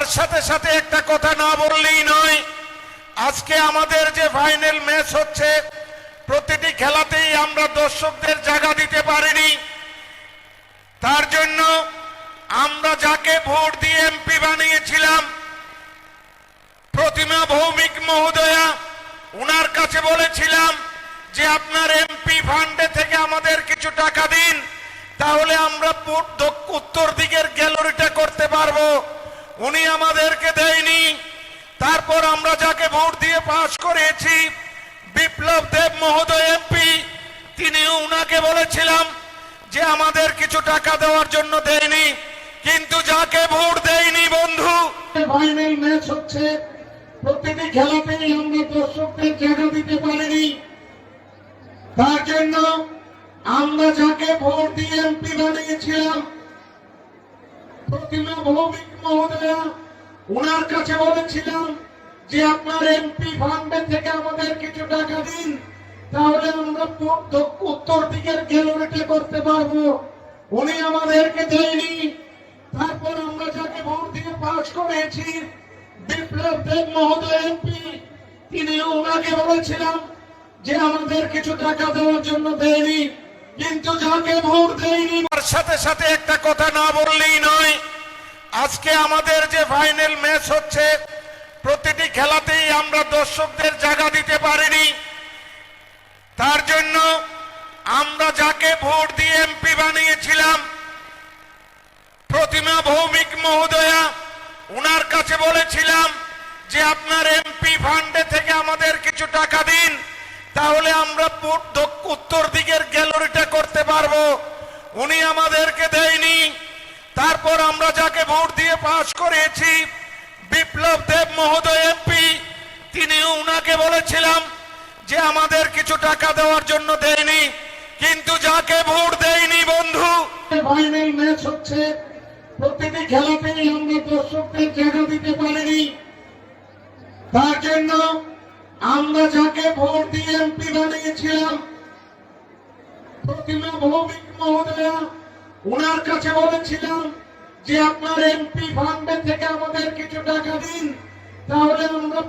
তার সাথে সাথে একটা কথা না বললেই নয়, আজকে আমাদের যে ফাইনাল ম্যাচ হচ্ছে, প্রতিটি খেলাতেই আমরা দর্শকদের জায়গা দিতে পারিনি। তার জন্য আমরা যাকে ভোট দিয়ে এমপি বানিয়েছিলাম, প্রতিমা ভৌমিক মহোদয়া, উনার কাছে বলেছিলাম যে, আপনার এমপি ফান্ডে থেকে আমাদের কিছু টাকা দিন, তাহলে আমরা উত্তর দিকের গ্যালারিটা করতে পারব। উনি আমাদেরকে দেয়নি। তারপর আমরা যাকে ভোট দিয়ে পাশ করেছি, বিপ্লব দেব মহোদয় এমপি তিনি উনাকে বলেছিলাম যে আমাদের কিছু টাকা দেওয়ার জন্য দেয়নি, কিন্তু যাকে ভোট দেয়নি বন্ধু। ফাইনাল ম্যাচ হচ্ছে। প্রতিটি খেলাতেই আমরা দর্শকদের জায়গা দিতে পারিনি। তার জন্য আমরা যাকে ভোট দিয়ে এমপি বানিয়েছিলাম প্রতিমা ভৌমিক মহোদয়া, ওনার কাছে বলেছিলাম যে আপনার এমপি ফান্ডে থেকে আমাদের কিছু টাকা দিন, তাহলে আমরা উত্তর দিকের গ্যালারিটা করতে পারব। উনি আমাদেরকে দেয়নি। তারপর আমরা যাকে ভোট দিয়ে পাশ করেছি, বিপ্লব দেব মহোদয় এমপি তিনি ওনাকে বলেছিলাম যে আমাদের কিছু টাকা দেওয়ার জন্য দেয়নি। কিন্তু যাকে ভোট দেয়নি তার সাথে সাথে একটা কথা না বললেই নয়, আজকে আমাদের যে ফাইনাল ম্যাচ হচ্ছে, প্রতিটি খেলাতেই আমরা দর্শকদের জায়গা দিতে পারিনি। তার জন্য আমরা যাকে ভোট দিয়ে এমপি বানিয়েছিলাম, প্রতিমা ভৌমিক মহোদয়া, উনার কাছে বলেছিলাম যে আপনার এমপি ফান্ডে থেকে আমাদের কিছু টাকা দিন, তাহলে আমরা উত্তর দিকের করতে উনি আমাদেরকে দেয়নি। তারপর আমরা যাকে ভোট দিয়ে পাশ করেছি, বিপ্লব দেব মহোদয় এমপি তিনি উনাকে বলেছিলাম যে আমাদের কিছু টাকা দেওয়ার জন্য দেয়নি, কিন্তু যাকে ভোট দেয়নি, বন্ধু। ম্যাচ হচ্ছে। প্রতিটি খেলাতেই আমরা দর্শকদের জায়গা দিতে পারিনি। তার জন্য আমরা যাকে ভোট দিয়ে এমপি বানিয়েছিলাম প্রতিমা ভৌমিক মহোদয়া ওনার কাছে বলেছিলাম যে আপনার এমপি ফান্ডে থেকে আমাদের কিছু টাকা দিন, তাহলে আমরা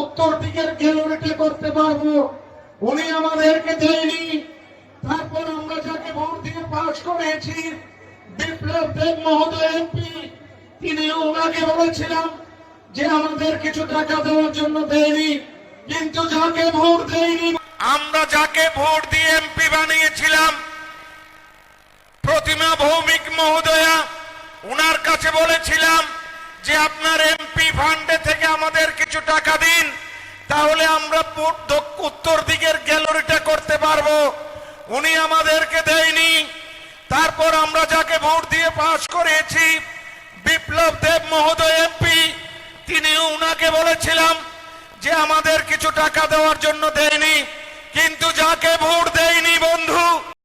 উত্তর দিকের গ্যালারিটা করতে পারব। উনি আমাদেরকে দেয়নি। তারপর আমরা যাকে ভোট দিয়ে পাশ করেছি, বিপ্লব দেব মহোদয় এমপি তিনি ওনাকে বলেছিলাম যে আমাদের কিছু টাকা দেওয়ার জন্য দেয়নি, কিন্তু যাকে ভোট দেয়নি আমরা যাকে ভোট দিয়ে এমপি বানিয়েছিলাম, প্রতিমা ভৌমিক মহোদয়া, উনার কাছে বলেছিলাম যে আপনার এমপি ফান্ডে থেকে আমাদের কিছু টাকা দিন, তাহলে আমরা উত্তর দিকের গ্যালারিটা করতে পারব। উনি আমাদেরকে দেয়নি। তারপর আমরা যাকে ভোট দিয়ে পাশ করেছি, বিপ্লব দেব মহোদয় এমপি তিনি উনাকে বলেছিলাম যে আমাদের কিছু টাকা দেওয়ার জন্য দেয়নি। কিন্তু যাকে ভোট দেয়নি বন্ধু